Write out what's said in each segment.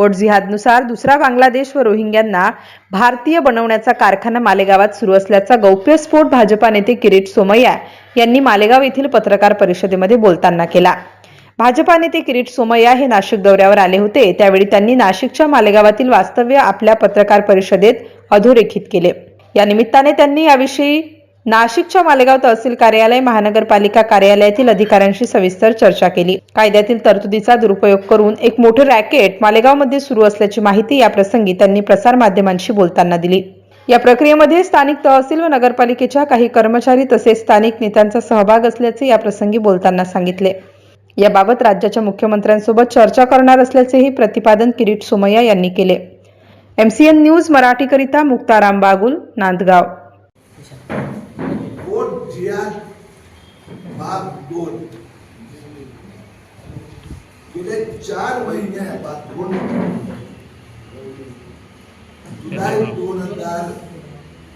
Vote जिहादनुसार दुसरा बांगलादेश व रोहिंग्यांना भारतीय बनवण्याचा कारखाना मालेगावात सुरू असल्याचा गौप्यस्फोट भाजपा नेते किरीट सोमय्या यांनी मालेगाव येथील पत्रकार परिषदेमध्ये बोलताना केला. भाजपा नेते किरीट सोमय्या हे नाशिक दौऱ्यावर आले होते. त्यावेळी त्यांनी नाशिकच्या मालेगावातील वास्तव्य आपल्या पत्रकार परिषदेत अधोरेखित केले. या निमित्ताने त्यांनी याविषयी नाशिकच्या मालेगाव तहसील कार्यालय महानगरपालिका कार्यालयातील अधिकाऱ्यांशी सविस्तर चर्चा केली. कायद्यातील तरतुदीचा दुरुपयोग करून एक मोठं रॅकेट मालेगावमध्ये सुरू असल्याची माहिती या प्रसंगी त्यांनी प्रसारमाध्यमांशी बोलताना दिली. या प्रक्रियेमध्ये स्थानिक तहसील व नगरपालिकेच्या काही कर्मचारी तसेच स्थानिक नेत्यांचा सहभाग असल्याचे या प्रसंगी बोलताना सांगितले. याबाबत राज्याच्या मुख्यमंत्र्यांसोबत चर्चा करणार असल्याचेही प्रतिपादन किरीट सोमय्या यांनी केले. एमसीएन न्यूज मराठीकरिता मुक्ताराम बागुल नांदगाव. वोट भाग दोन. गेले चार महिने भाग दोन. जुलै दोन हजार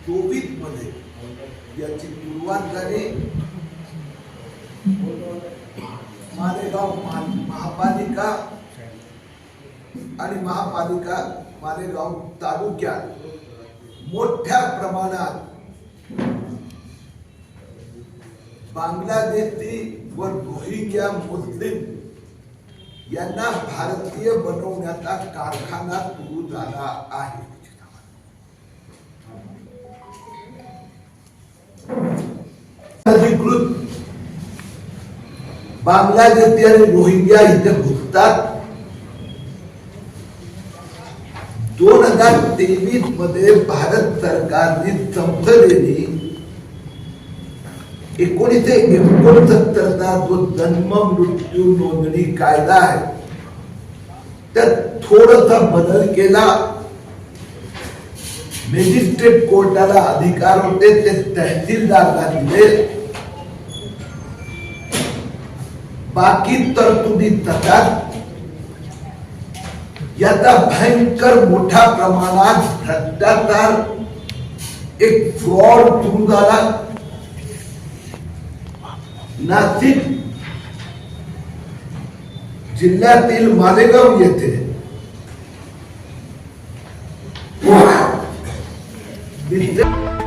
चोवीसमध्ये याची सुरुवात झाली. मालेगाव महा- महापालिका आणि महापालिका मालेगाव तालुक्यात मोठ्या प्रमाणात बांगलादेशी व रोहिंग्या मुस्लिम यांना भारतीय बनवण्याचा कारखाना सुरू झाला आहे. अधिकृत बांगलादेशी आणि रोहिंग्या इथे घुसतात. दोन हजार तेवीसमध्ये भारत सरकारने संसदेने एकोणीसशे जो जन्म मृत्यू नोंदणी कायदा आहे त्यात थोडसा बदल केला मॅजिस्ट्रेट कोर्टाला अधिकार होते ते तहसीलदारला दिले बाकी तरतुदी तसाच याचा भयंकर मोठ्या प्रमाणात भ्रष्टाचार एक फ्रॉड सुरू झाला नाशिक जिल्ह्यातील मालेगाव येथे विद्या-